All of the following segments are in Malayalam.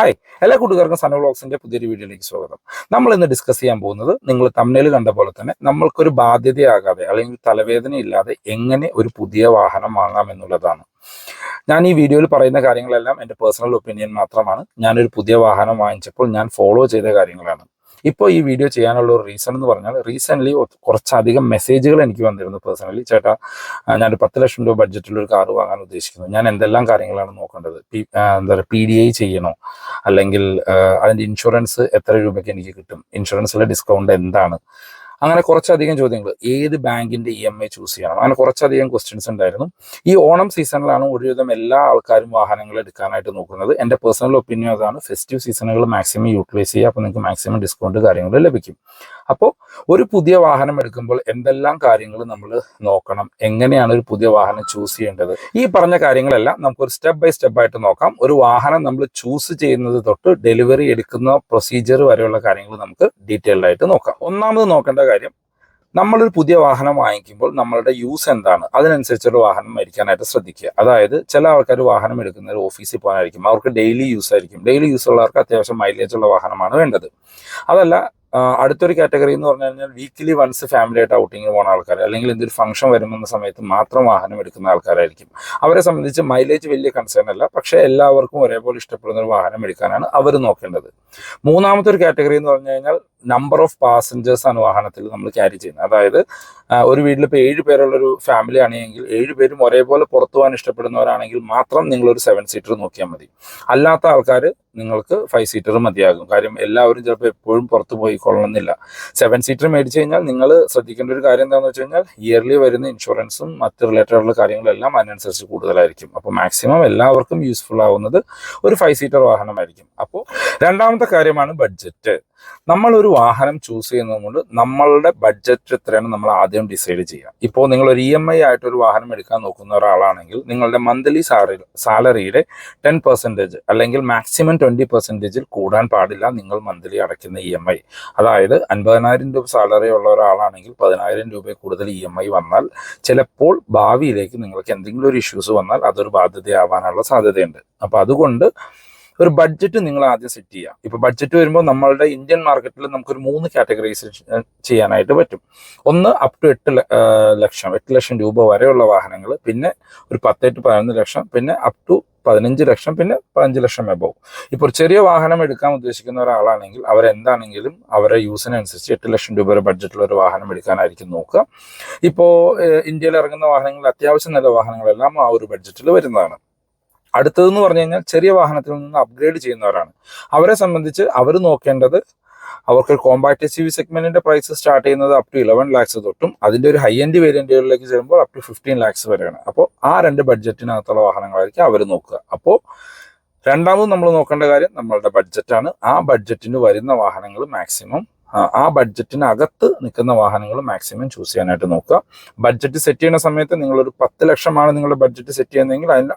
ഹായ് എല്ലാ കൂട്ടുകാർക്കും സന വ്ളോഗ്സിന്റെ പുതിയൊരു വീഡിയോയിലേക്ക് സ്വാഗതം. നമ്മൾ ഇന്ന് ഡിസ്കസ് ചെയ്യാൻ പോകുന്നത് നിങ്ങൾ തമ്മിൽ കണ്ട പോലെ തന്നെ നമ്മൾക്കൊരു ബാധ്യതയാകാതെ അല്ലെങ്കിൽ തലവേദന ഇല്ലാതെ എങ്ങനെ ഒരു പുതിയ വാഹനം വാങ്ങാം എന്നുള്ളതാണ്. ഞാൻ ഈ വീഡിയോയിൽ പറയുന്ന കാര്യങ്ങളെല്ലാം എന്റെ പേഴ്സണൽ ഒപ്പീനിയൻ മാത്രമാണ്. ഞാനൊരു പുതിയ വാഹനം വാങ്ങിച്ചപ്പോൾ ഞാൻ ഫോളോ ചെയ്ത കാര്യങ്ങളാണ്. ഇപ്പോൾ ഈ വീഡിയോ ചെയ്യാനുള്ള ഒരു റീസൺ എന്ന് പറഞ്ഞാൽ റീസെന്റ്ലി കുറച്ചധികം മെസ്സേജുകൾ എനിക്ക് വന്നിരുന്നു പേഴ്സണലി ചേട്ടാ ഞാനൊരു പത്ത് ലക്ഷം രൂപ ബഡ്ജറ്റിൽ ഒരു കാർ വാങ്ങാൻ ഉദ്ദേശിക്കുന്നു. ഞാൻ എന്തെല്ലാം കാര്യങ്ങളാണ് നോക്കേണ്ടത്? എന്താ പറയുക പി ഡി ഐ ചെയ്യണോ? അല്ലെങ്കിൽ അതിന്റെ ഇൻഷുറൻസ് എത്ര രൂപയ്ക്ക് എനിക്ക് കിട്ടും? ഇൻഷുറൻസിലെ ഡിസ്കൗണ്ട് എന്താണ്? അങ്ങനെ കുറച്ചധികം ചോദ്യങ്ങൾ ഏത് ബാങ്കിന്റെ ഇ എം ഐ ചൂസ് ചെയ്യണം? അങ്ങനെ കുറച്ചധികം ക്വസ്റ്റ്യൻസ് ഉണ്ടായിരുന്നു. ഈ ഓണം സീസണിലാണ് ഒരുവിധം എല്ലാ ആൾക്കാരും വാഹനങ്ങൾ എടുക്കാനായിട്ട് നോക്കുന്നത്. എന്റെ പേഴ്സണൽ ഒപ്പീനിയൻ അതാണ്. ഫെസ്റ്റീവ് സീസണുകൾ മാക്സിമം യൂട്ടിലൈസ് ചെയ്യുക അപ്പോൾ നിങ്ങൾക്ക് മാക്സിമം ഡിസ്കൗണ്ട് കാര്യങ്ങൾ ലഭിക്കും. അപ്പോൾ ഒരു പുതിയ വാഹനം എടുക്കുമ്പോൾ എന്തെല്ലാം കാര്യങ്ങൾ നമ്മൾ നോക്കണം? എങ്ങനെയാണ് ഒരു പുതിയ വാഹനം ചൂസ് ചെയ്യേണ്ടത്? ഈ പറഞ്ഞ കാര്യങ്ങളെല്ലാം നമുക്കൊരു സ്റ്റെപ്പ് ബൈ സ്റ്റെപ്പ് ആയിട്ട് നോക്കാം. ഒരു വാഹനം നമ്മൾ ചൂസ് ചെയ്യുന്നത് തൊട്ട് ഡെലിവറി എടുക്കുന്ന പ്രൊസീജിയർ വരെയുള്ള കാര്യങ്ങൾ നമുക്ക് ഡീറ്റെയിൽഡ് ആയിട്ട് നോക്കാം. ഒന്നാമത് നോക്കേണ്ട കാര്യം നമ്മളൊരു പുതിയ വാഹനം വാങ്ങിക്കുമ്പോൾ നമ്മളുടെ യൂസ് എന്താണ്? അതിനനുസരിച്ചുള്ള വാഹനം മേടിക്കാനായിട്ട് ശ്രദ്ധിക്കുക. അതായത് ചില ആൾക്കാർ വാഹനം എടുക്കുന്നത് ഓഫീസിൽ പോകാനായിരിക്കും. അവർക്ക് ഡെയിലി യൂസ് ആയിരിക്കും. ഡെയിലി യൂസ് ഉള്ളവർക്ക് അത്യാവശ്യം മൈലേജ് ഉള്ള വാഹനമാണ് വേണ്ടത്. അതല്ല അടുത്തൊരു കാറ്റഗറി എന്ന് പറഞ്ഞു കഴിഞ്ഞാൽ വീക്കിലി വൺസ് ഫാമിലി ആയിട്ട് ഔട്ടിങ്ങിന് പോകുന്ന ആൾക്കാർ അല്ലെങ്കിൽ എന്തൊരു ഫംഗ്ഷൻ വരുമെന്ന സമയത്ത് മാത്രം വാഹനം എടുക്കുന്ന ആൾക്കാരായിരിക്കും. അവരെ സംബന്ധിച്ച് മൈലേജ് വലിയ കൺസേൺ അല്ല പക്ഷേ എല്ലാവർക്കും ഒരേപോലെ ഇഷ്ടപ്പെടുന്ന ഒരു വാഹനം എടുക്കാനാണ് അവർ നോക്കേണ്ടത്. മൂന്നാമത്തെ ഒരു കാറ്റഗറി എന്ന് പറഞ്ഞു കഴിഞ്ഞാൽ നമ്പർ ഓഫ് പാസഞ്ചേഴ്സ് ആണ് വാഹനത്തിൽ നമ്മൾ ക്യാരി ചെയ്യുന്നത്. അതായത് ഒരു വീട്ടിൽ ഇപ്പോൾ ഏഴ് പേരുള്ളൊരു ഫാമിലി ആണെങ്കിൽ ഏഴ് പേരും ഒരേപോലെ പുറത്തു പോകാൻ ഇഷ്ടപ്പെടുന്നവരാണെങ്കിൽ മാത്രം നിങ്ങളൊരു സെവൻ സീറ്റർ നോക്കിയാൽ മതി. അല്ലാത്ത ആൾക്കാർ നിങ്ങൾക്ക് ഫൈവ് സീറ്റർ മതിയാകും. കാര്യം എല്ലാവരും ചിലപ്പോൾ എപ്പോഴും പുറത്തു പോയി കൊള്ളണമെന്നില്ല. സെവൻ സീറ്റർ മേടിച്ചു കഴിഞ്ഞാൽ നിങ്ങൾ ശ്രദ്ധിക്കേണ്ട ഒരു കാര്യം എന്താണെന്ന് വെച്ച് കഴിഞ്ഞാൽ ഇയർലി വരുന്ന ഇൻഷുറൻസും മറ്റ് റിലേറ്റഡ് കാര്യങ്ങളെല്ലാം അതിനനുസരിച്ച് കൂടുതലായിരിക്കും. അപ്പോൾ മാക്സിമം എല്ലാവർക്കും യൂസ്ഫുൾ ആവുന്നത് ഒരു ഫൈവ് സീറ്റർ വാഹനമായിരിക്കും. അപ്പോൾ രണ്ടാമത്തെ കാര്യമാണ് ബഡ്ജറ്റ് നമ്മൾ ഒരു വാഹനം ചൂസ് ചെയ്യുന്നത് കൊണ്ട് നമ്മളുടെ ബഡ്ജറ്റ് എത്രയാണ് നമ്മൾ ആദ്യം ഡിസൈഡ് ചെയ്യുക. ഇപ്പോൾ നിങ്ങൾ ഒരു ഇ എം ഐ ആയിട്ട് ഒരു വാഹനം എടുക്കാൻ നോക്കുന്ന ഒരാളാണെങ്കിൽ നിങ്ങളുടെ മന്ത്ലി സാലറി സാലറിയുടെ ടെൻ പെർസെന്റേജ് അല്ലെങ്കിൽ മാക്സിമം ട്വന്റി പെർസെന്റേജിൽ കൂടാൻ പാടില്ല. നിങ്ങൾ മന്ത്ലി അടയ്ക്കുന്ന ഇ എം ഐ അതായത് അൻപതിനായിരം രൂപ സാലറി ഉള്ള ഒരാളാണെങ്കിൽ പതിനായിരം രൂപയിൽ കൂടുതൽ ഇ എം ഐ വന്നാൽ ചിലപ്പോൾ ഭാവിയിലേക്ക് നിങ്ങൾക്ക് എന്തെങ്കിലും ഒരു ഇഷ്യൂസ് വന്നാൽ അതൊരു ബാധ്യതയാവാനുള്ള സാധ്യതയുണ്ട്. അപ്പോൾ അതുകൊണ്ട് ഒരു ബഡ്ജറ്റ് നിങ്ങൾ ആദ്യം സെറ്റ് ചെയ്യുക ഇപ്പൊ ബഡ്ജറ്റ് വരുമ്പോൾ നമ്മളുടെ ഇന്ത്യൻ മാർക്കറ്റിൽ നമുക്കൊരു മൂന്ന് കാറ്റഗറീസ് ചെയ്യാനായിട്ട് പറ്റും. ഒന്ന് അപ് ടു എട്ട് ലക്ഷം എട്ട് ലക്ഷം രൂപ വരെയുള്ള വാഹനങ്ങൾ പിന്നെ ഒരു പത്ത് ടു പതിനൊന്ന് ലക്ഷം പിന്നെ അപ് ടു പതിനഞ്ച് ലക്ഷം പിന്നെ പതിനഞ്ച് ലക്ഷം എബോവ് ഇപ്പോൾ ഒരു ചെറിയ വാഹനം എടുക്കാൻ ഉദ്ദേശിക്കുന്ന ഒരാളാണെങ്കിൽ അവരെന്താണെങ്കിലും അവരെ യൂസിനനുസരിച്ച് എട്ട് ലക്ഷം രൂപ വരെ ബഡ്ജറ്റുള്ള ഒരു വാഹനം എടുക്കാനായിരിക്കും നോക്കുക. ഇപ്പോൾ ഇന്ത്യയിൽ ഇറങ്ങുന്ന വാഹനങ്ങൾ അത്യാവശ്യം നല്ല വാഹനങ്ങളെല്ലാം ആ ഒരു ബഡ്ജറ്റിൽ വരുന്നതാണ്. അടുത്തതെന്ന് പറഞ്ഞു കഴിഞ്ഞാൽ ചെറിയ വാഹനത്തിൽ നിന്ന് അപ്ഗ്രേഡ് ചെയ്യുന്നവരാണ്. അവരെ സംബന്ധിച്ച് അവർ നോക്കേണ്ടത് അവർക്ക് കോമ്പാക്ട് എസ് വി സെഗ്മെന്റിന്റെ പ്രൈസ് സ്റ്റാർട്ട് ചെയ്യുന്നത് അപ് ടു ഇലവൻ ലാക്സ് തൊട്ടും അതിന്റെ ഒരു ഹൈ എൻഡ് വേരിയന്റുകളിലേക്ക് ചെല്ലുമ്പോൾ അപ് ടു ഫിഫ്റ്റീൻ ലാക്സ് വരെയാണ്. അപ്പോൾ ആ രണ്ട് ബഡ്ജറ്റിനകത്തുള്ള വാഹനങ്ങളായിരിക്കും അവർ നോക്കുക. അപ്പോൾ രണ്ടാമത് നമ്മൾ നോക്കേണ്ട കാര്യം നമ്മളുടെ ബഡ്ജറ്റാണ് ആ ബഡ്ജറ്റിന് വരുന്ന വാഹനങ്ങൾ മാക്സിമം ആ ബഡ്ജറ്റിനകത്ത് നിൽക്കുന്ന വാഹനങ്ങൾ മാക്സിമം ചൂസ് ചെയ്യാനായിട്ട് നോക്കുക. ബഡ്ജറ്റ് സെറ്റ് ചെയ്യുന്ന സമയത്ത് നിങ്ങളൊരു പത്ത് ലക്ഷമാണ് നിങ്ങളുടെ ബഡ്ജറ്റ് സെറ്റ് ചെയ്യുന്നതെങ്കിൽ അതിന്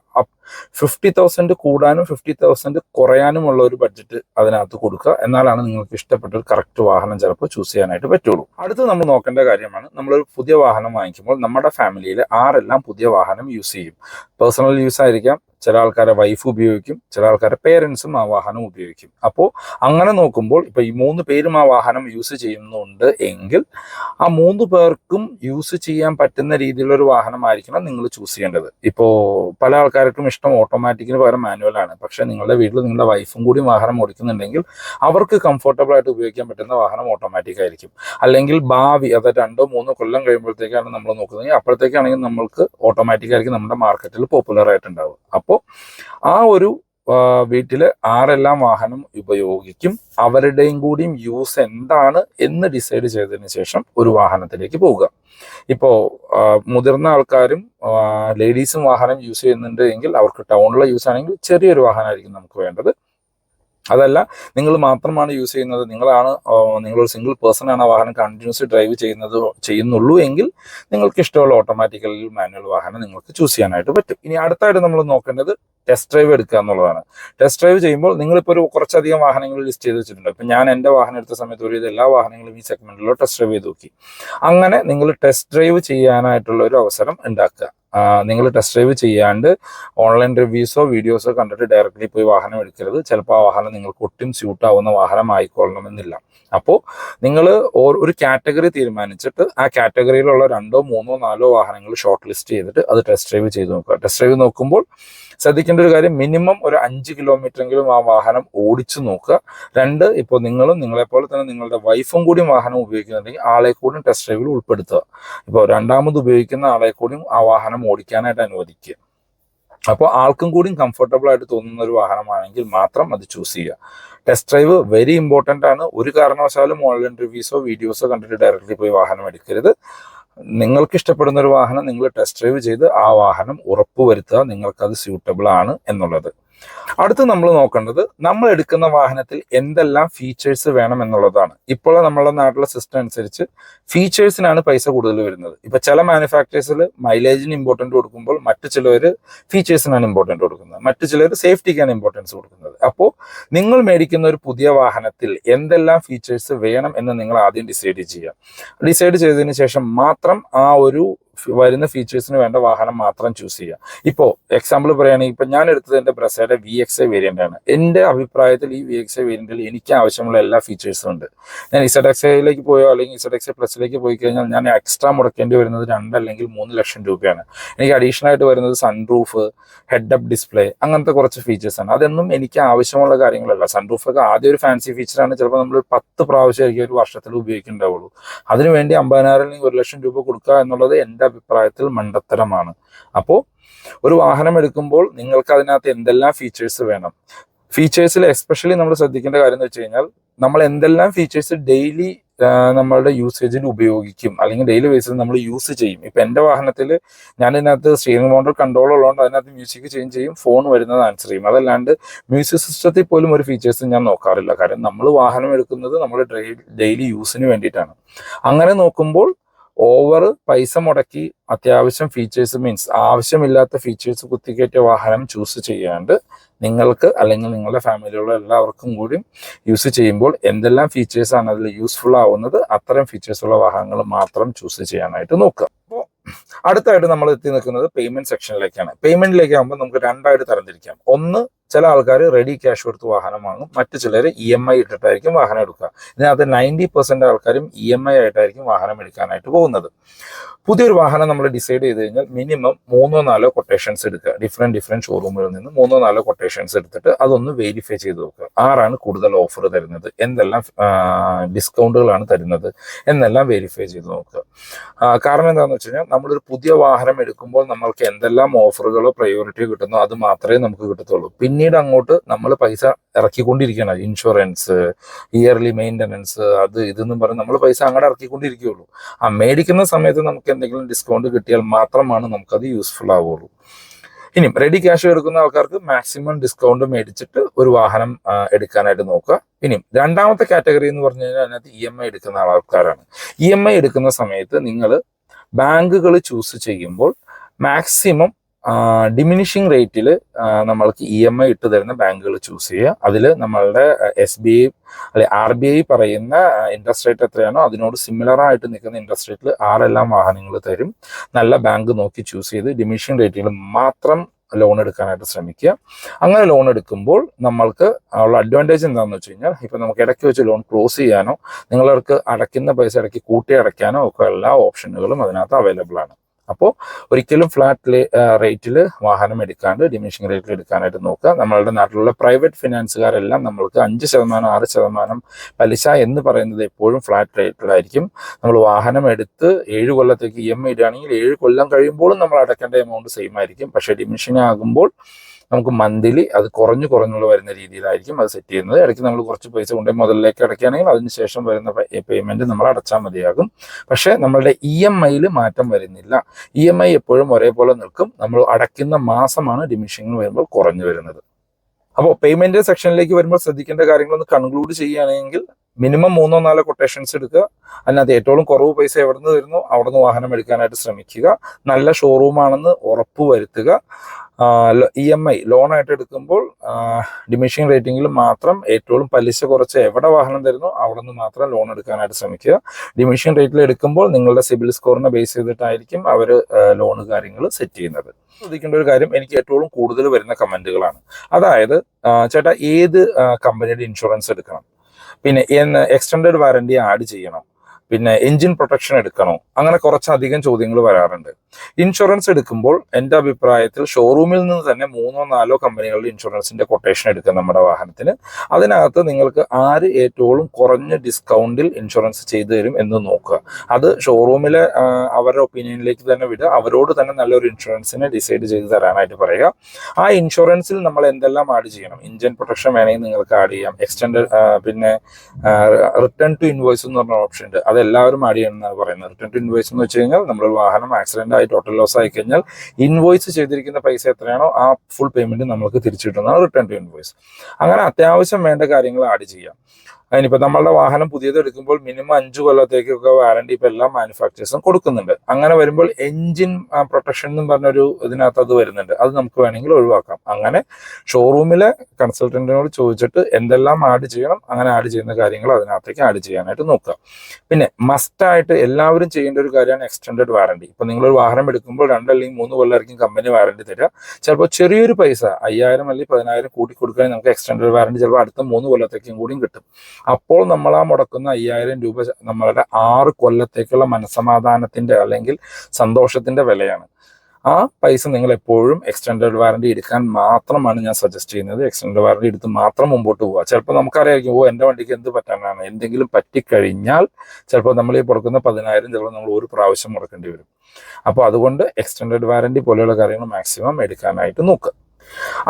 ഫിഫ്റ്റി തൗസൻഡ് കൂടാനും ഫിഫ്റ്റി തൗസൻഡ് കുറയാനുമുള്ള ഒരു ബഡ്ജറ്റ് അതിനകത്ത് കൊടുക്കുക. എന്നാലാണ് നിങ്ങൾക്ക് ഇഷ്ടപ്പെട്ട ഒരു കറക്റ്റ് വാഹനം ചിലപ്പോൾ ചൂസ് ചെയ്യാനായിട്ട് പറ്റുള്ളൂ. അടുത്ത് നമ്മൾ നോക്കേണ്ട കാര്യമാണ്. നമ്മളൊരു പുതിയ വാഹനം വാങ്ങിക്കുമ്പോൾ നമ്മുടെ ഫാമിലിയിൽ ആരെല്ലാം പുതിയ വാഹനം യൂസ് ചെയ്യും? പേഴ്സണൽ യൂസ് ആയിരിക്കാം. ചില ആൾക്കാരെ വൈഫ് ഉപയോഗിക്കും. ചില ആൾക്കാരെ പേരൻസും ആ വാഹനം ഉപയോഗിക്കും. അപ്പോൾ അങ്ങനെ നോക്കുമ്പോൾ ഇപ്പൊ ഈ മൂന്ന് പേരും ആ വാഹനം യൂസ് ചെയ്യുന്നുണ്ട് എങ്കിൽ ആ മൂന്ന് പേർക്കും യൂസ് ചെയ്യാൻ പറ്റുന്ന രീതിയിലുള്ള ഒരു വാഹനമായിരിക്കണം നിങ്ങൾ ചൂസ് ചെയ്യേണ്ടത്. ഇപ്പോൾ പല ആൾക്കാർക്കും ഇഷ്ടം ഓട്ടോമാറ്റിക്കിന് പകരം മാനുവൽ ആണ്. പക്ഷേ നിങ്ങളുടെ വീട്ടിൽ നിങ്ങളുടെ വൈഫും കൂടി വാഹനം ഓടിക്കുന്നുണ്ടെങ്കിൽ അവർക്ക് കംഫർട്ടബിൾ ആയിട്ട് ഉപയോഗിക്കാൻ പറ്റുന്ന വാഹനം ഓട്ടോമാറ്റിക് ആയിരിക്കും. അല്ലെങ്കിൽ ഭാവി അതായത് രണ്ടോ മൂന്നോ കൊല്ലം കഴിയുമ്പോഴത്തേക്കാണ് നമ്മൾ നോക്കുന്നത്. അപ്പോഴത്തേക്കാണെങ്കിൽ നമ്മൾക്ക് ഓട്ടോമാറ്റിക് ആയിരിക്കും നമ്മുടെ മാർക്കറ്റിൽ പോപ്പുലർ ആയിട്ടുണ്ടാവും അപ്പോൾ ആ ഒരു വീട്ടിൽ ആരെല്ലാം വാഹനം ഉപയോഗിക്കും. അവരുടെയും കൂടിയും യൂസ് എന്താണ് എന്ന് ഡിസൈഡ് ചെയ്തതിന് ശേഷം ഒരു വാഹനത്തിലേക്ക് പോവുക. ഇപ്പോൾ മുതിർന്ന ആൾക്കാരും ലേഡീസും വാഹനം യൂസ് ചെയ്യുന്നുണ്ട് എങ്കിൽ അവർക്ക് ടൗണിലെ യൂസ് ആണെങ്കിൽ ചെറിയൊരു വാഹനമായിരിക്കും നമുക്ക് വേണ്ടത്. അതല്ല നിങ്ങൾ മാത്രമാണ് യൂസ് ചെയ്യുന്നത്. നിങ്ങളാണ് നിങ്ങളൊരു സിംഗിൾ പേഴ്സൺ ആണ് ആ വാഹനം കണ്ടിന്യൂസ് ഡ്രൈവ് ചെയ്യുന്നത് ചെയ്യുന്നുള്ളൂ എങ്കിൽ നിങ്ങൾക്ക് ഇഷ്ടമുള്ള ഓട്ടോമാറ്റിക്കൽ മാനുവൽ വാഹനം നിങ്ങൾക്ക് ചൂസ് ചെയ്യാനായിട്ട് പറ്റും. ഇനി അടുത്തായിട്ട് നമ്മൾ നോക്കേണ്ടത് ടെസ്റ്റ് ഡ്രൈവ് എടുക്കുക എന്നുള്ളതാണ്. ടെസ്റ്റ് ഡ്രൈവ് ചെയ്യുമ്പോൾ നിങ്ങളിപ്പോൾ ഒരു കുറച്ചധികം വാഹനങ്ങൾ ലിസ്റ്റ് ചെയ്ത് വെച്ചിട്ടുണ്ട്. ഇപ്പം ഞാൻ എന്റെ വാഹനം എടുത്ത സമയത്ത് ഒരു എല്ലാ വാഹനങ്ങളും ഈ സെഗ്മെന്റിലോ ടെസ്റ്റ് ഡ്രൈവ് ചെയ്ത് നോക്കി. അങ്ങനെ നിങ്ങൾ ടെസ്റ്റ് ഡ്രൈവ് ചെയ്യാനായിട്ടുള്ള ഒരു അവസരം ഉണ്ടാക്കുക. നിങ്ങൾ ടെസ്റ്റ് ഡ്രൈവ് ചെയ്യാണ്ട് ഓൺലൈൻ റിവ്യൂസോ വീഡിയോസോ കണ്ടിട്ട് ഡയറക്റ്റ്ലി പോയി വാഹനം എടുക്കരുത്. ചിലപ്പോൾ ആ വാഹനം നിങ്ങൾക്ക് ഒട്ടും സ്യൂട്ട് ആവുന്ന വാഹനം ആയിക്കൊള്ളണമെന്നില്ല. അപ്പോൾ നിങ്ങൾ ഒരു കാറ്റഗറി തീരുമാനിച്ചിട്ട് ആ കാറ്റഗറിയിലുള്ള രണ്ടോ മൂന്നോ നാലോ വാഹനങ്ങൾ ഷോർട്ട് ലിസ്റ്റ് ചെയ്തിട്ട് അത് ടെസ്റ്റ് ഡ്രൈവ് ചെയ്ത് നോക്കുക. ടെസ്റ്റ് ഡ്രൈവ് നോക്കുമ്പോൾ ശ്രദ്ധിക്കേണ്ട ഒരു കാര്യം മിനിമം ഒരു അഞ്ച് കിലോമീറ്റർ എങ്കിലും ആ വാഹനം ഓടിച്ചു നോക്കുക. രണ്ട് ഇപ്പോൾ നിങ്ങളും നിങ്ങളെപ്പോലെ തന്നെ നിങ്ങളുടെ വൈഫും കൂടിയും വാഹനം ഉപയോഗിക്കുന്നുണ്ടെങ്കിൽ ആളെ കൂടി ടെസ്റ്റ് ഡ്രൈവിൽ ഉൾപ്പെടുത്തുക. ഇപ്പോൾ രണ്ടാമത് ഉപയോഗിക്കുന്ന ആളെ കൂടിയും ആ വാഹനം ഓടിക്കാനായിട്ട് അനുവദിക്കുക. അപ്പോൾ ആൾക്കും കൂടിയും കംഫർട്ടബിൾ ആയിട്ട് തോന്നുന്ന ഒരു വാഹനമാണെങ്കിൽ മാത്രം അത് ചൂസ് ചെയ്യുക. ടെസ്റ്റ് ഡ്രൈവ് വെരി ഇമ്പോർട്ടന്റ് ആണ്. ഒരു കാരണവശാലും ഓൺലൈൻ റിവ്യൂസോ വീഡിയോസോ കണ്ടിട്ട് ഡയറക്റ്റ്ലി പോയി വാഹനം എടുക്കരുത്. നിങ്ങൾക്ക് ഇഷ്ടപ്പെടുന്ന ഒരു വാഹനം നിങ്ങൾ ടെസ്റ്റ് ഡ്രൈവ് ചെയ്ത് ആ വാഹനം ഉറപ്പുവരുത്തുക. നിങ്ങൾക്കത് സ്യൂട്ടബിൾ ആണ് എന്നുള്ളത്. അടുത്ത് നമ്മൾ നോക്കേണ്ടത് നമ്മൾ എടുക്കുന്ന വാഹനത്തിൽ എന്തെല്ലാം ഫീച്ചേഴ്സ് വേണം എന്നുള്ളതാണ്. ഇപ്പോൾ നമ്മുടെ നാട്ടിലെ സിസ്റ്റം അനുസരിച്ച് ഫീച്ചേഴ്സിനാണ് പൈസ കൂടുതൽ വരുന്നത്. ഇപ്പൊ ചില മാനുഫാക്ചേഴ്സിൽ മൈലേജിന് ഇമ്പോർട്ടന്റ് കൊടുക്കുമ്പോൾ മറ്റു ചിലർ ഫീച്ചേഴ്സിനാണ് ഇമ്പോർട്ടന്റ് കൊടുക്കുന്നത്. മറ്റു ചിലർ സേഫ്റ്റിക്കാണ് ഇമ്പോർട്ടൻസ് കൊടുക്കുന്നത്. അപ്പോൾ നിങ്ങൾ മേടിക്കുന്ന ഒരു പുതിയ വാഹനത്തിൽ എന്തെല്ലാം ഫീച്ചേഴ്സ് വേണം എന്ന് നിങ്ങൾ ആദ്യം ഡിസൈഡ് ചെയ്യുക. ഡിസൈഡ് ചെയ്തതിന് ശേഷം മാത്രം ആ ഒരു വരുന്ന ഫീച്ചേഴ്സിന് വേണ്ട വാഹനം മാത്രം ചൂസ് ചെയ്യുക ഇപ്പോൾ എക്സാമ്പിൾ പറയുകയാണെങ്കിൽ ഇപ്പം ഞാൻ എടുത്തത് എന്റെ ബ്രസയുടെ വി എക്സ് എ വേരിയന്റ് ആണ്. എന്റെ അഭിപ്രായത്തിൽ ഈ വി എക്സ് എ വേരിയന്റിൽ എനിക്ക് ആവശ്യമുള്ള എല്ലാ ഫീച്ചേഴ്സും ഉണ്ട്. ഞാൻ ഇസഡ് എക്സ് എയിലേക്ക് പോയോ അല്ലെങ്കിൽ ഇസഡ് എക്സ് എ പ്ലസിലേക്ക് പോയി കഴിഞ്ഞാൽ ഞാൻ എക്സ്ട്രാ മുടക്കേണ്ടി വരുന്നത് രണ്ട് അല്ലെങ്കിൽ മൂന്ന് ലക്ഷം രൂപയാണ്. എനിക്ക് അഡീഷണൽ ആയിട്ട് വരുന്നത് സൺറൂഫ് ഹെഡ് അപ്പ് ഡിസ്പ്ലേ അങ്ങനത്തെ കുറച്ച് ഫീച്ചേഴ്സ് ആണ്. അതൊന്നും എനിക്ക് ആവശ്യമുള്ള കാര്യങ്ങളല്ല. സൺറൂഫ് ഒക്കെ ആദ്യം ഒരു ഫാൻസി ഫീച്ചറാണ് ചിലപ്പോൾ നമ്മൾ പത്ത് പ്രാവശ്യമായിരിക്കും ഒരു വർഷത്തിൽ ഉപയോഗിക്കേണ്ടാവുള്ളൂ അതിനുവേണ്ടി അമ്പതിനായിരം അല്ലെങ്കിൽ ഒരു ലക്ഷം രൂപ കൊടുക്കുക എന്നുള്ളത് എന്റെ അഭിപ്രായത്തിൽ മണ്ടത്തരമാണ്. അപ്പോൾ ഒരു വാഹനം എടുക്കുമ്പോൾ നിങ്ങൾക്ക് അതിനകത്ത് എന്തെല്ലാം ഫീച്ചേഴ്സ് വേണം? ഫീച്ചേഴ്സിൽ എസ്പെഷ്യലി നമ്മൾ ശ്രദ്ധിക്കേണ്ട കാര്യം എന്ന് വെച്ച് കഴിഞ്ഞാൽ നമ്മൾ എന്തെല്ലാം ഫീച്ചേഴ്സ് ഡെയിലി നമ്മളുടെ യൂസേജിൽ ഉപയോഗിക്കും? അല്ലെങ്കിൽ ഡെയിലി ബേസിൽ നമ്മൾ യൂസ് ചെയ്യും? ഇപ്പൊ എന്റെ വാഹനത്തിൽ ഞാൻ ഇതിനകത്ത് സ്റ്റിയറിംഗ് മോണ്ടർ കൺട്രോൾ ഉള്ളതുകൊണ്ട് അതിനകത്ത് മ്യൂസിക് ചേഞ്ച് ചെയ്യും ഫോൺ വരുന്നത് ആൻസർ ചെയ്യും. അതല്ലാണ്ട് മ്യൂസിക് സിസ്റ്റത്തിൽ പോലും ഒരു ഫീച്ചേഴ്സ് ഞാൻ നോക്കാറില്ല. കാരണം നമ്മൾ വാഹനം എടുക്കുന്നത് നമ്മൾ ഡെയിലി യൂസിന് വേണ്ടിയിട്ടാണ്. അങ്ങനെ നോക്കുമ്പോൾ ഓവർ പൈസ മുടക്കി അത്യാവശ്യം ഫീച്ചേഴ്സ് മീൻസ് ആവശ്യമില്ലാത്ത ഫീച്ചേഴ്സ് കുത്തിക്കയറ്റിയ വാഹനം ചൂസ് ചെയ്യാണ്ട് നിങ്ങൾക്ക് അല്ലെങ്കിൽ നിങ്ങളുടെ ഫാമിലിയിലുള്ള എല്ലാവർക്കും കൂടി യൂസ് ചെയ്യുമ്പോൾ എന്തെല്ലാം ഫീച്ചേഴ്സാണ് അതിൽ യൂസ്ഫുൾ ആവുന്നത് അത്തരം ഫീച്ചേഴ്സുള്ള വാഹനങ്ങൾ മാത്രം ചൂസ് ചെയ്യാനായിട്ട് നോക്കുക. അപ്പോൾ അടുത്തായിട്ട് നമ്മൾ എത്തി നിൽക്കുന്നത് പേയ്മെന്റ് സെക്ഷനിലേക്കാണ് പേയ്മെന്റിലേക്ക് ആകുമ്പോൾ നമുക്ക് രണ്ടായിട്ട് തരംതിരിക്കാം. ഒന്ന് ചില ആൾക്കാർ റെഡി ക്യാഷ് കൊടുത്ത് വാഹനം വാങ്ങും. മറ്റു ചിലർ ഇ എം ഐ ഇട്ടിട്ടായിരിക്കും വാഹനം എടുക്കുക. ഇതിനകത്ത് നയന്റി പെർസെന്റ് ആൾക്കാരും ഇ എം ഐ ആയിട്ടായിരിക്കും വാഹനം എടുക്കാനായിട്ട് പോകുന്നത്. പുതിയൊരു വാഹനം നമ്മൾ ഡിസൈഡ് ചെയ്ത് കഴിഞ്ഞാൽ മിനിമം മൂന്നോ നാലോ കൊട്ടേഷൻസ് എടുക്കുക. ഡിഫറെന്റ് ഡിഫറെന്റ് ഷോറൂമുകളിൽ നിന്ന് മൂന്നോ നാലോ കൊട്ടേഷൻസ് എടുത്തിട്ട് അതൊന്ന് വെരിഫൈ ചെയ്ത് നോക്കുക. ആറാണ് കൂടുതൽ ഓഫർ തരുന്നത്? എന്തെല്ലാം ഡിസ്കൗണ്ടുകളാണ് തരുന്നത്? എന്നെല്ലാം വെരിഫൈ ചെയ്ത് നോക്കുക. കാരണം എന്താണെന്ന് വെച്ച് കഴിഞ്ഞാൽ നമ്മളൊരു പുതിയ വാഹനം എടുക്കുമ്പോൾ നമ്മൾക്ക് എന്തെല്ലാം ഓഫറുകളോ പ്രയോറിറ്റിയോ കിട്ടുന്നോ അത് മാത്രമേ നമുക്ക് കിട്ടത്തുള്ളൂ. പിന്നീട് അങ്ങോട്ട് നമ്മൾ പൈസ ഇറക്കിക്കൊണ്ടിരിക്കണം ഇൻഷുറൻസ് ഇയർലി മെയിന്റനൻസ് അത് ഇതെന്നും പറഞ്ഞ് നമ്മൾ പൈസ അങ്ങോട്ട് ഇറക്കിക്കൊണ്ടിരിക്കുകയുള്ളൂ. ആ മേടിക്കുന്ന സമയത്ത് നമുക്ക് എന്തെങ്കിലും ഡിസ്കൗണ്ട് കിട്ടിയാൽ മാത്രമാണ് നമുക്കത് യൂസ്ഫുൾ ആവുള്ളൂ ഇനി റെഡി ക്യാഷ് എടുക്കുന്ന ആൾക്കാർക്ക് മാക്സിമം ഡിസ്കൗണ്ട് മേടിച്ചിട്ട് ഒരു വാഹനം എടുക്കാനായിട്ട് നോക്കുക. ഇനി രണ്ടാമത്തെ കാറ്റഗറി എന്ന് പറഞ്ഞു കഴിഞ്ഞാൽ അതിനകത്ത് ഇ എം ഐ എടുക്കുന്ന ആൾക്കാരാണ്. ഇ എം ഐ എടുക്കുന്ന സമയത്ത് നിങ്ങൾ ബാങ്കുകൾ ചൂസ് ചെയ്യുമ്പോൾ മാക്സിമം ഡിമിനിഷിങ് റേറ്റിൽ നമ്മൾക്ക് ഇ എം ഐ ഇട്ട് തരുന്ന ബാങ്കുകൾ ചൂസ് ചെയ്യുക. അതിൽ നമ്മളുടെ എസ് ബി ഐ അല്ലെ ആർ ബി ഐ പറയുന്ന ഇൻട്രസ്റ്റ് റേറ്റ് എത്രയാണോ അതിനോട് സിമിലർ ആയിട്ട് നിൽക്കുന്ന ഇൻട്രസ്റ്റ് റേറ്റിൽ ആറെല്ലാം വാഹനങ്ങൾ തരും. നല്ല ബാങ്ക് നോക്കി ചൂസ് ചെയ്ത് ഡിമിനിഷിങ് റേറ്റിൽ മാത്രം ലോൺ എടുക്കാനായിട്ട് ശ്രമിക്കുക. അങ്ങനെ ലോൺ എടുക്കുമ്പോൾ നമ്മൾക്ക് ഉള്ള അഡ്വാന്റേജ് എന്താണെന്ന് വെച്ച് കഴിഞ്ഞാൽ ഇപ്പം നമുക്ക് ഇടയ്ക്ക് വെച്ച് ലോൺ ക്ലോസ് ചെയ്യാനോ നിങ്ങൾക്ക് അടയ്ക്കുന്ന പൈസ ഇടയ്ക്ക് കൂട്ടി അടയ്ക്കാനോ ഒക്കെ എല്ലാ ഓപ്ഷനുകളും അതിനകത്ത് അവൈലബിൾ ആണ്. അപ്പോൾ ഒരിക്കലും ഫ്ലാറ്റ് റേറ്റിൽ വാഹനം എടുക്കാണ്ട് ഡിമിനിഷിംഗ് റേറ്റിൽ എടുക്കാനായിട്ട് നോക്കുക. നമ്മളുടെ നാട്ടിലുള്ള പ്രൈവറ്റ് ഫിനാൻസുകാരെല്ലാം നമ്മൾക്ക് അഞ്ച് ശതമാനം ആറ് ശതമാനം പലിശ എന്ന് പറയുന്നത് എപ്പോഴും ഫ്ലാറ്റ് റേറ്റിലായിരിക്കും നമ്മൾ വാഹനം എടുത്ത് ഏഴ് കൊല്ലത്തേക്ക് ഇ എം ഐ ഇടുകയാണെങ്കിൽ ഏഴ് കൊല്ലം കഴിയുമ്പോഴും നമ്മൾ അടക്കേണ്ട എമൗണ്ട് സെയിം ആയിരിക്കും. പക്ഷേ ഡിമിനിഷിംഗ് ആകുമ്പോൾ നമുക്ക് മന്ത്ലി അത് കുറഞ്ഞു കുറഞ്ഞുള്ള വരുന്ന രീതിയിലായിരിക്കും അത് സെറ്റ് ചെയ്യുന്നത്. ഇടയ്ക്ക് നമ്മൾ കുറച്ച് പൈസ കൊണ്ടുപോയി മുതലിലേക്ക് അടയ്ക്കുകയാണെങ്കിൽ അതിനുശേഷം വരുന്ന പേയ്മെന്റ് നമ്മൾ അടച്ചാൽ മതിയാകും. പക്ഷേ നമ്മളുടെ ഇ എം ഐയിൽ മാറ്റം വരുന്നില്ല. ഇ എം ഐ എപ്പോഴും ഒരേപോലെ നിൽക്കും. നമ്മൾ അടയ്ക്കുന്ന മാസമാണ് ഡിമിഷിംഗ് വരുമ്പോൾ കുറഞ്ഞു വരുന്നത്. അപ്പോൾ പേയ്മെന്റ് സെക്ഷനിലേക്ക് വരുമ്പോൾ ശ്രദ്ധിക്കേണ്ട കാര്യങ്ങളൊന്ന് കൺക്ലൂഡ് ചെയ്യുകയാണെങ്കിൽ മിനിമം മൂന്നോ നാലോ കൊട്ടേഷൻസ് എടുക്കുക. അതിനകത്ത് ഏറ്റവും കുറവ് പൈസ എവിടെ നിന്ന് വരുന്നു? അവിടെ നിന്ന് വാഹനം എടുക്കാനായിട്ട് ശ്രമിക്കുക. നല്ല ഷോറൂമാണെന്ന് ഉറപ്പ് വരുത്തുക. ഇ എം ഐ ലോണായിട്ട് എടുക്കുമ്പോൾ ഡിമിഷൻ റേറ്റിംഗിൽ മാത്രം ഏറ്റവും പലിശ കുറച്ച് എവിടെ വാഹനം തരുന്നു? അവിടെ നിന്ന് മാത്രം ലോൺ എടുക്കാനായിട്ട് ശ്രമിക്കുക. ഡിമിഷൻ റേറ്റിൽ എടുക്കുമ്പോൾ നിങ്ങളുടെ സിബിൽ സ്കോറിനെ ബേസ് ചെയ്തിട്ടായിരിക്കും അവർ ലോൺ കാര്യങ്ങൾ സെറ്റ് ചെയ്യുന്നത്. ശ്രദ്ധിക്കേണ്ട ഒരു കാര്യം എനിക്ക് ഏറ്റവും കൂടുതൽ വരുന്ന കമന്റുകളാണ് അതായത് ചേട്ടാ ഏത് കമ്പനിയുടെ ഇൻഷുറൻസ് എടുക്കണം? പിന്നെ എക്സ്റ്റൻഡഡ് വാറണ്ടി ആഡ് ചെയ്യണം. പിന്നെ എഞ്ചിൻ പ്രൊട്ടക്ഷൻ എടുക്കണോ. അങ്ങനെ കുറച്ചധികം ചോദ്യങ്ങൾ വരാറുണ്ട്. ഇൻഷുറൻസ് എടുക്കുമ്പോൾ എന്റെ അഭിപ്രായത്തിൽ ഷോറൂമിൽ നിന്ന് തന്നെ മൂന്നോ നാലോ കമ്പനികളുടെ ഇൻഷുറൻസിന്റെ കൊട്ടേഷൻ എടുക്കുക നമ്മുടെ വാഹനത്തിന്. അതിനകത്ത് നിങ്ങൾക്ക് ആര് ഏറ്റവും കുറഞ്ഞ ഡിസ്കൗണ്ടിൽ ഇൻഷുറൻസ് ചെയ്തു തരും എന്ന് നോക്കുക. അത് ഷോറൂമിലെ അവരുടെ ഒപ്പീനിയനിലേക്ക് തന്നെ വിടുക. അവരോട് തന്നെ നല്ലൊരു ഇൻഷുറൻസിനെ ഡിസൈഡ് ചെയ്ത് തരാനായിട്ട് പറയുക. ആ ഇൻഷുറൻസിൽ നമ്മൾ എന്തെല്ലാം ആഡ് ചെയ്യണം? ഇഞ്ചിൻ പ്രൊട്ടക്ഷൻ വേണമെങ്കിൽ നിങ്ങൾക്ക് ആഡ് ചെയ്യാം. എക്സ്റ്റൻഡ് പിന്നെ റിട്ടേൺ ടു ഇൻവോയ്സ് എന്ന് പറഞ്ഞ ഓപ്ഷൻ ഉണ്ട്. അത് എല്ലാവരും ആഡ് ചെയ്യണം എന്നാണ് പറയുന്നത്. റിട്ടേൺ ടു ഇൻവോയ്സ് എന്ന് വെച്ച് കഴിഞ്ഞാൽ നമ്മുടെ വാഹനം ആക്സിഡന്റ് ആയി ടോട്ടൽ ലോസ് ആയി കഴിഞ്ഞാൽ ഇൻവോയ്സ് ചെയ്തിരിക്കുന്ന പൈസ എത്രയാണോ ആ ഫുൾ പേയ്മെന്റ് നമുക്ക് തിരിച്ചു കിട്ടുന്നതാണ് റിട്ടേൺ ടു ഇൻവോയ്സ് അങ്ങനെ അത്യാവശ്യം വേണ്ട കാര്യങ്ങൾ ആഡ് ചെയ്യാം. അതിനിപ്പോൾ നമ്മളുടെ വാഹനം പുതിയത് എടുക്കുമ്പോൾ മിനിമം അഞ്ച് കൊല്ലത്തേക്കൊക്കെ വാറണ്ടി ഇപ്പോൾ എല്ലാ മാനുഫാക്ചേഴ്സും കൊടുക്കുന്നുണ്ട്. അങ്ങനെ വരുമ്പോൾ എഞ്ചിൻ പ്രൊട്ടക്ഷൻ എന്ന് പറഞ്ഞൊരു ഇതിനകത്ത് അത് വരുന്നുണ്ട്. അത് നമുക്ക് വേണമെങ്കിൽ ഒഴിവാക്കാം. അങ്ങനെ ഷോറൂമിലെ കൺസൾട്ടന്റിനോട് ചോദിച്ചിട്ട് എന്തെല്ലാം ആഡ് ചെയ്യണം അങ്ങനെ ആഡ് ചെയ്യുന്ന കാര്യങ്ങൾ അതിനകത്തേക്ക് ആഡ് ചെയ്യാനായിട്ട് നോക്കുക. പിന്നെ മസ്റ്റായിട്ട് എല്ലാവരും ചെയ്യേണ്ട ഒരു കാര്യമാണ് എക്സ്റ്റൻഡഡ് വാറണ്ടി ഇപ്പൊ നിങ്ങളൊരു വാഹനം എടുക്കുമ്പോൾ രണ്ടല്ലെങ്കിൽ മൂന്ന് കൊല്ലമായിരിക്കും കമ്പനി വാറണ്ടി തരിക. ചിലപ്പോൾ ചെറിയൊരു പൈസ അയ്യായിരം അല്ലെങ്കിൽ പതിനായിരം കൂട്ടി കൊടുക്കുകയാണെങ്കിൽ നമുക്ക് എക്സ്റ്റൻഡഡ് വാറണ്ടി ചിലപ്പോൾ അടുത്ത മൂന്ന് കൊല്ലത്തേക്കും കൂടിയും കിട്ടും. അപ്പോൾ നമ്മൾ ആ മുടക്കുന്ന അയ്യായിരം രൂപ നമ്മളുടെ ആറ് കൊല്ലത്തേക്കുള്ള മനസമാധാനത്തിന്റെ അല്ലെങ്കിൽ സന്തോഷത്തിന്റെ വിലയാണ്. ആ പൈസ നിങ്ങൾ എപ്പോഴും എക്സ്റ്റൻഡഡ് വാറണ്ടി എടുക്കാൻ മാത്രമാണ് ഞാൻ സജസ്റ്റ് ചെയ്യുന്നത്. എക്സ്റ്റൻഡഡ് വാറണ്ടി എടുത്ത് മാത്രം മുമ്പോട്ട് പോവുക. ചിലപ്പോൾ നമുക്കറിയായിരിക്കും ഓ എന്റെ വണ്ടിക്ക് എന്ത് പറ്റാനാണ്? എന്തെങ്കിലും പറ്റിക്കഴിഞ്ഞാൽ ചിലപ്പോൾ നമ്മൾ ഈ കൊടുക്കുന്ന പതിനായിരം ചിലപ്പോൾ നമ്മൾ ഒരു പ്രാവശ്യം മുടക്കേണ്ടി വരും. അപ്പോൾ അതുകൊണ്ട് എക്സ്റ്റൻഡഡ് വാറണ്ടി പോലെയുള്ള കാര്യങ്ങൾ മാക്സിമം എടുക്കാനായിട്ട് നോക്കുക.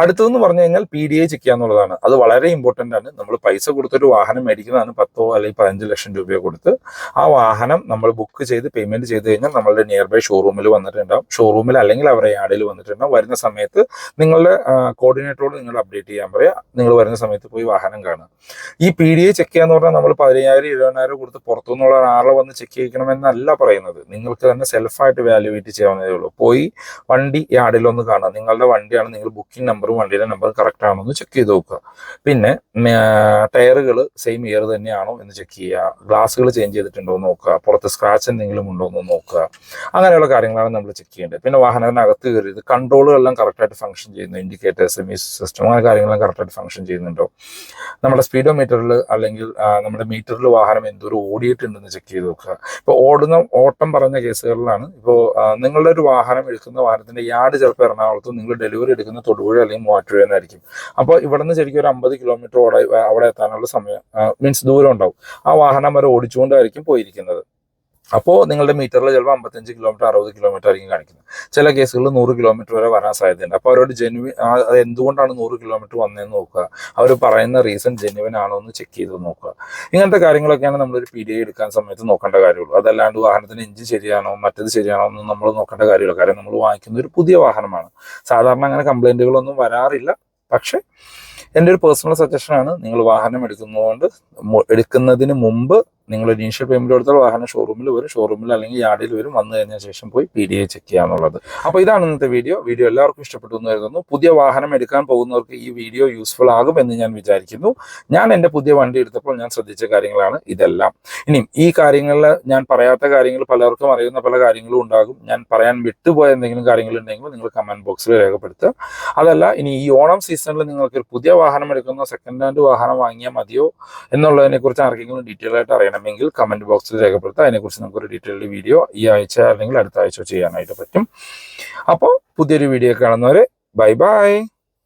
അടുത്തതെന്ന് പറഞ്ഞു കഴിഞ്ഞാൽ പി ഡി ഐ ചെക്ക് എന്നുള്ളതാണ് അത് വളരെ ഇമ്പോർട്ടന്റ് ആണ്. നമ്മൾ പൈസ കൊടുത്തൊരു വാഹനം മേടിക്കുന്നതാണ് പത്തോ അല്ലെങ്കിൽ പതിനഞ്ച് ലക്ഷം രൂപയോ കൊടുത്ത് ആ വാഹനം നമ്മൾ ബുക്ക് ചെയ്ത് പേയ്മെന്റ് ചെയ്ത് കഴിഞ്ഞാൽ നമ്മളുടെ നിയർ ബൈ ഷോറൂമിൽ വന്നിട്ടുണ്ടാവും. ഷോറൂമിൽ അല്ലെങ്കിൽ അവരുടെ യാർഡിൽ വന്നിട്ടുണ്ടാവും. വരുന്ന സമയത്ത് നിങ്ങളുടെ കോർഡിനേറ്ററോട് നിങ്ങൾ അപ്ഡേറ്റ് ചെയ്യാൻ പറയാം. നിങ്ങൾ വരുന്ന സമയത്ത് പോയി വാഹനം കാണുക. ഈ പി ഡി ഐ ചെക്ക് ചെയ്യാന്ന് പറഞ്ഞാൽ നമ്മൾ പതിനയ്യായിരം ഇരുപതിനായിരം കൊടുത്ത് പുറത്തുനിന്നുള്ള ഒരാളെ വന്ന് ചെക്ക് ചെയ്യിക്കണമെന്നല്ല പറയുന്നത്. നിങ്ങൾക്ക് തന്നെ സെൽഫായിട്ട് വാല്യുവേറ്റ് ചെയ്യാവുന്നതേ ഉള്ളൂ. പോയി വണ്ടി യാർഡിലൊന്ന് കാണുക. നിങ്ങളുടെ വണ്ടിയാണ് നിങ്ങൾ ബുക്കിംഗ് നമ്പറും വണ്ടിയുടെ നമ്പർ കറക്റ്റ് ആണോ എന്ന് ചെക്ക് ചെയ്ത് നോക്കുക. പിന്നെ ടയറുകൾ സെയിം ഇയർ തന്നെയാണോ എന്ന് ചെക്ക് ചെയ്യുക. ഗ്ലാസ്സുകൾ ചേഞ്ച് ചെയ്തിട്ടുണ്ടോ എന്ന് നോക്കുക. പുറത്ത് സ്ക്രാച്ച് എന്തെങ്കിലും ഉണ്ടോ എന്ന് നോക്കുക. അങ്ങനെയുള്ള കാര്യങ്ങളാണ് നമ്മൾ ചെക്ക് ചെയ്യേണ്ടത്. പിന്നെ വാഹനത്തിനകത്ത് കയറിയത് കൺട്രോളുകളെല്ലാം കറക്റ്റായിട്ട് ഫംഗ്ഷൻ ചെയ്യുന്നു. ഇൻഡിക്കേറ്റേഴ്സ് മ്യൂസിക് സിസ്റ്റം അങ്ങനെ കാര്യങ്ങളെല്ലാം കറക്റ്റായിട്ട് ഫംഗ്ഷൻ ചെയ്യുന്നുണ്ടോ. നമ്മുടെ സ്പീഡോ മീറ്ററിൽ അല്ലെങ്കിൽ നമ്മുടെ മീറ്ററിൽ വാഹനം എന്തോരം ഓടിയിട്ടുണ്ടെന്ന് ചെക്ക് ചെയ്ത് നോക്കുക. ഇപ്പോൾ ഓടുന്ന ഓട്ടം പറഞ്ഞ കേസുകളിലാണ് ഇപ്പോൾ നിങ്ങളുടെ ഒരു വാഹനം എടുക്കുന്ന വാഹനത്തിന്റെ യാർഡ് ചിലപ്പോൾ എറണാകുളത്തും നിങ്ങൾ ഡെലിവറി എടുക്കുന്ന തൊടുപുഴ അല്ലെങ്കിൽ മൂവാറ്റുപുഴ എന്നായിരിക്കും. അപ്പോൾ ഇവിടെ നിന്ന് ശരിക്കും ഒരു അമ്പത് കിലോമീറ്റർ ഓടെ അവിടെ എത്താനുള്ള സമയം മീൻസ് ദൂരം ഉണ്ടാവും. ആ വാഹനം വരെ ഓടിച്ചുകൊണ്ടായിരിക്കും പോയിരിക്കുന്നത്. അപ്പോൾ നിങ്ങളുടെ മീറ്ററിൽ ചിലപ്പോൾ അമ്പത്തഞ്ച് കിലോമീറ്റർ അറുപത് കിലോമീറ്റർ ആയിരിക്കും കാണിക്കുന്നത്. ചില കേസുകളിൽ നൂറ് കിലോമീറ്റർ വരെ വരാൻ സാധ്യതയുണ്ട്. അപ്പോൾ അവരോട് ജെനുവിൻ അത് എന്തുകൊണ്ടാണ് നൂറ് കിലോമീറ്റർ വന്നതെന്ന് നോക്കുക. അവർ പറയുന്ന റീസൺ ജെനുവിൻ ആണോ എന്ന് ചെക്ക് ചെയ്ത് നോക്കുക. ഇങ്ങനത്തെ കാര്യങ്ങളൊക്കെയാണ് നമ്മളൊരു പി ഡി ഐ എടുക്കാൻ സമയത്ത് നോക്കേണ്ട കാര്യമുള്ളൂ. അതല്ലാണ്ട് വാഹനത്തിന് എഞ്ചിൻ ശരിയാണോ മറ്റത് ശരിയാണോ എന്ന് നമ്മൾ നോക്കേണ്ട കാര്യമില്ല. കാര്യം നമ്മൾ വാങ്ങിക്കുന്ന ഒരു പുതിയ വാഹനമാണ്. സാധാരണ അങ്ങനെ കംപ്ലൈന്റുകളൊന്നും വരാറില്ല. പക്ഷേ എന്റെ ഒരു പേഴ്സണൽ സജഷൻ ആണ്. നിങ്ങൾ വാഹനം എടുക്കുന്നതുകൊണ്ട് എടുക്കുന്നതിന് മുമ്പ് നിങ്ങൾ ഇനീഷ്യൽ പേയ്മെന്റ് കൊടുത്താൽ വാഹനം ഷോറൂമിൽ വരും. ഷോറൂമിൽ അല്ലെങ്കിൽ യാർഡിൽ വരും. വന്നു കഴിഞ്ഞ ശേഷം പോയി പി ഡി ഐ ചെക്ക് ചെയ്യാന്നുള്ളത്. അപ്പോൾ ഇതാണ് ഇന്നത്തെ വീഡിയോ വീഡിയോ എല്ലാവർക്കും ഇഷ്ടപ്പെട്ടു എന്ന് കരുതുന്നു. പുതിയ വാഹനം എടുക്കാൻ പോകുന്നവർക്ക് ഈ വീഡിയോ യൂസ്ഫുൾ ആകും എന്ന് ഞാൻ വിചാരിക്കുന്നു. ഞാൻ എന്റെ പുതിയ വണ്ടി എടുത്തപ്പോൾ ഞാൻ ശ്രദ്ധിച്ച കാര്യങ്ങളാണ് ഇതെല്ലാം. ഇനിയും ഈ കാര്യങ്ങളിൽ ഞാൻ പറയാത്ത കാര്യങ്ങൾ പലർക്കും അറിയുന്ന പല കാര്യങ്ങളും ഉണ്ടാകും. ഞാൻ പറയാൻ വിട്ടുപോയ എന്തെങ്കിലും കാര്യങ്ങളുണ്ടെങ്കിൽ നിങ്ങൾ കമന്റ് ബോക്സിൽ രേഖപ്പെടുത്തുക. അതല്ല ഇനി ഈ ഓണം സീസണിൽ നിങ്ങൾക്ക് ഒരു പുതിയ വാഹനം എടുക്കുന്ന സെക്കൻഡ് ഹാൻഡ് വാഹനം വാങ്ങിയാൽ മതിയോ എന്നുള്ളതിനെ കുറിച്ച് ആർക്കെങ്കിലും ഡീറ്റെയിൽ ആയിട്ട് അറിയണമെങ്കിൽ കമന്റ് ബോക്സിൽ രേഖപ്പെടുത്താം. അതിനെക്കുറിച്ച് നമുക്കൊരു ഡീറ്റെയിൽഡ് വീഡിയോ ഈ ആഴ്ച അല്ലെങ്കിൽ അടുത്ത ആഴ്ച ചെയ്യാനായിട്ട് പറ്റും. അപ്പോൾ പുതിയൊരു വീഡിയോ കാണുന്നവരെ ബൈ ബൈ